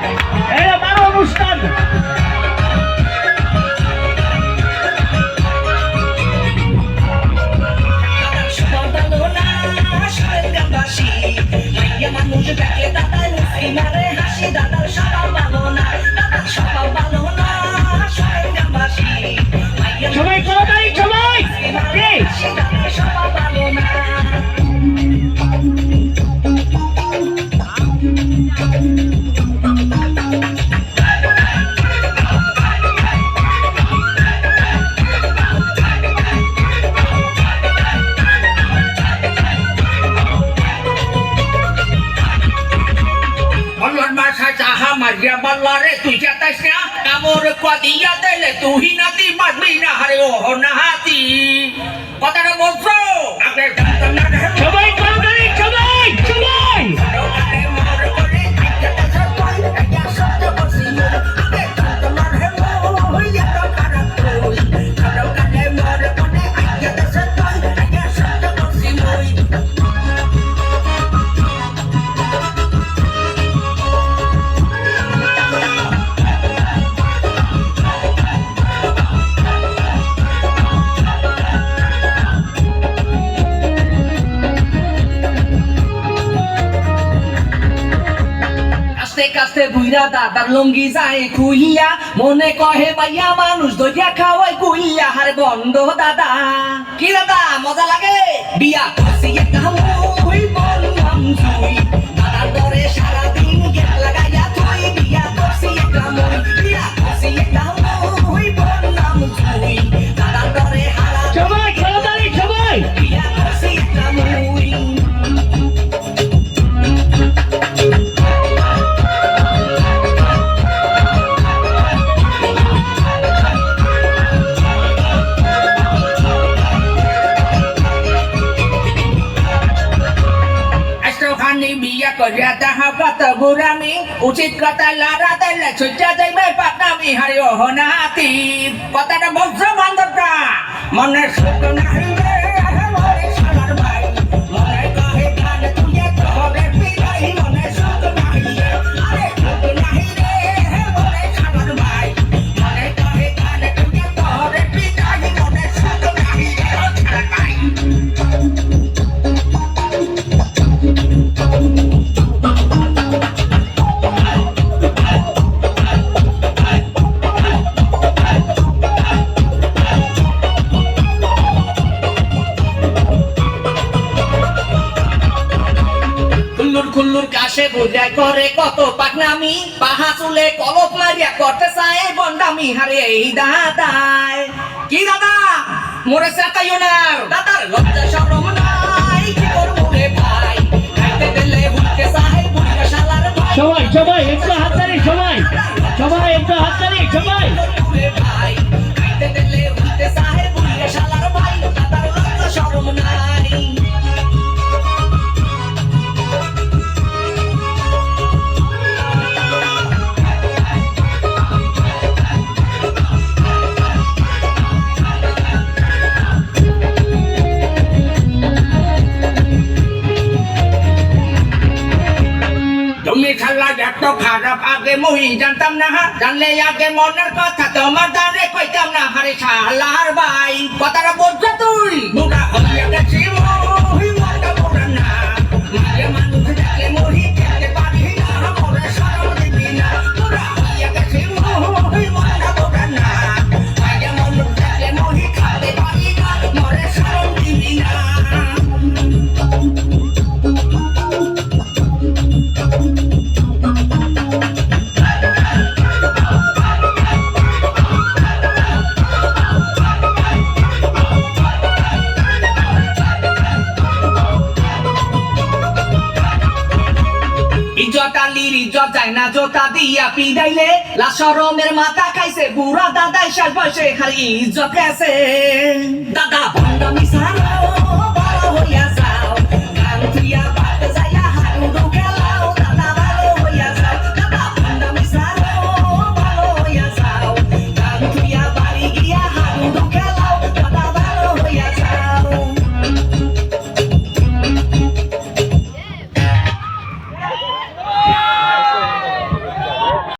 Bye. কামর কদিয়া দিলে তুই নাতি মারবি না হারে ও নাহাতি কথাটা বলছো কাস্তে বুইরা দাদার লঙ্গি যায় খুইয়া। মনে কহে বাইয়া মানুষ দইয়া খাওয়াই কুইয়া হার বন্ধ দাদা। কি দাদা মজা লাগে? বিয়া করছি একটা খানি বিয়া করিয়া তাহা কত গুরামি উচিত কথা লারা দিলে ছুটে যাইবে পাটনামি হারে ও নাহাতি কথাটা বলছো বান্ধবটা মনের সুখ নাহি বুঝায় করে কত পাকনামি পাহা চুলে কলপ মারিয়া করতে চায় বন্ডামি হারে এই দাদায় কি দাদা? মোরে না। দাদার লজ্জা শরম নাই। কি করব রে ভাই? খাইতে দিলে বুড়িয়া শালার সবাই সবাই, একটু হাততালি, সবাই। সবাই, একটু হাততালি, সবাই। খারাপ আগে মুই জানতাম না, জানলে আগে মনের কথা তোমার দ্বারে কইতাম না। হারে শালার ভাই, কথাটা বলছো তুই? বুড়া আলির ইজ্জত যায় না, জোতা দিয়া পিদাইলে লাশরমের মাথা খাইছে, বুড়া দাদাই শেষ বয়সে খালি ইজ্জত গেছে। দাদা, ভণ্ডামি সারা।